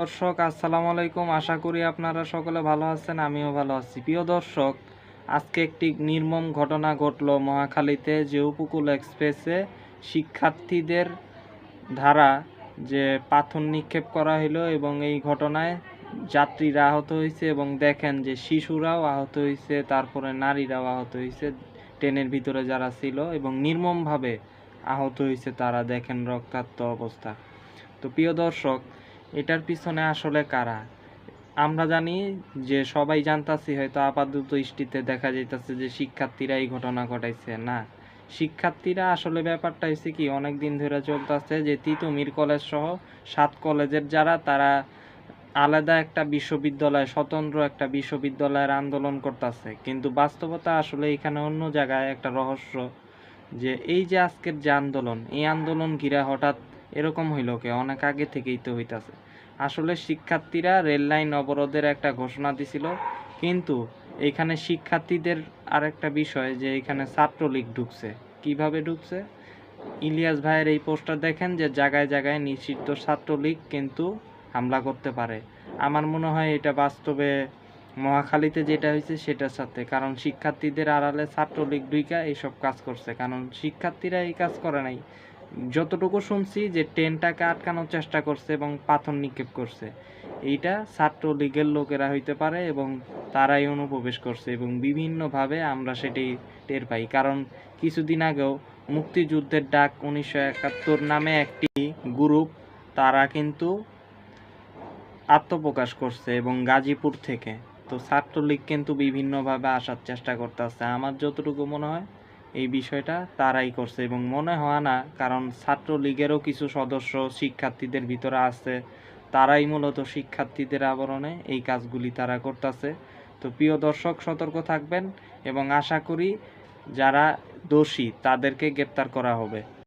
দর্শক, আসসালামু আলাইকুম। আশা করি আপনারা সকলে ভালো আছেন, আমিও ভালো আছি। প্রিয় দর্শক, আজকে একটি নির্মম ঘটনা ঘটলো মহাখালীতে যে উপকূল এক্সপ্রেসে শিক্ষার্থীদের ধারা যে পাথর নিক্ষেপ করা হলো এবং এই ঘটনায় যাত্রীরা আহত হয়েছে এবং দেখেন যে শিশুরাও আহত হয়েছে তারপরে নারীরাও আহত হয়েছে ট্রেনের ভিতরে যারা ছিল এবং নির্মমভাবে আহত হয়েছে তারা দেখেন রক্তাক্ত অবস্থা। তো প্রিয় দর্শক এটার পিছনে আসলে কারা? আমরা জানি যে সবাই জানতাছি হয়তো আপাতত দৃষ্টিতে দেখা যাইতেছে যে শিক্ষার্থীরা এই ঘটনা ঘটাইছে, না? শিক্ষার্থীরা আসলে ব্যাপারটা হয়েছে কি অনেক দিন ধরে চলতেছে যে তিতুমির কলেজ সহ সাত কলেজের যারা, তারা আলাদা একটা বিশ্ববিদ্যালয়, স্বতন্ত্র একটা বিশ্ববিদ্যালয়ের আন্দোলন করতেছে। কিন্তু বাস্তবতা আসলে এখানে অন্য জায়গায় একটা রহস্য যে এই যে আজকের যে আন্দোলন, এই আন্দোলন ঘিরা হঠাৎ এরকম হইল কে? অনেক আগে থেকেই তো হইতাছে। আসলে শিক্ষার্থীরা রেল লাইন অবরোধের একটা ঘোষণা দিছিল, কিন্তু এখানে শিক্ষার্থীদের আরেকটা বিষয় যে এখানে ছাত্রলীগ ঢুকছে। কীভাবে ঢুকছে? ইলিয়াস ভাইয়ের এই পোস্টার দেখেন যে জায়গায় জায়গায় নিষিদ্ধ ছাত্রলীগ কিন্তু হামলা করতে পারে। আমার মনে হয় এটা বাস্তবে মহাখালীতে যেটা হয়েছে সেটার সাথে, কারণ শিক্ষার্থীদের আড়ালে ছাত্রলীগ ঢুইকা এইসব কাজ করছে, কারণ শিক্ষার্থীরা এই কাজ করে নাই। যতটুকু শুনছি যে ট্রেনটাকে আটকানোর চেষ্টা করছে এবং পাথর নিক্ষেপ করছে। এইটা ছাত্রলীগের লোকেরা হইতে পারে এবং তারাই অনুপ্রবেশ করছে এবং বিভিন্নভাবে আমরা সেটি টের পাই। কারণ কিছুদিন আগেও মুক্তিযুদ্ধের ডাক উনিশশো একাত্তর নামে একটি গ্রুপ, তারা কিন্তু আত্মপ্রকাশ করছে এবং গাজীপুর থেকে। তো ছাত্রলীগ কিন্তু বিভিন্নভাবে আসার চেষ্টা করতেছে আমার যতটুকু মনে হয় এই বিষয়টা তারাই করছে এবং মনে হয় না, কারণ ছাত্রলীগেরও কিছু সদস্য শিক্ষার্থীদের ভিতরে আছে, তারাই মূলত শিক্ষার্থীদের আবরণে এই কাজগুলি তারা করতেছে। তো প্রিয় দর্শক, সতর্ক থাকবেন এবং আশা করি যারা দোষী তাদেরকে গ্রেপ্তার করা হবে।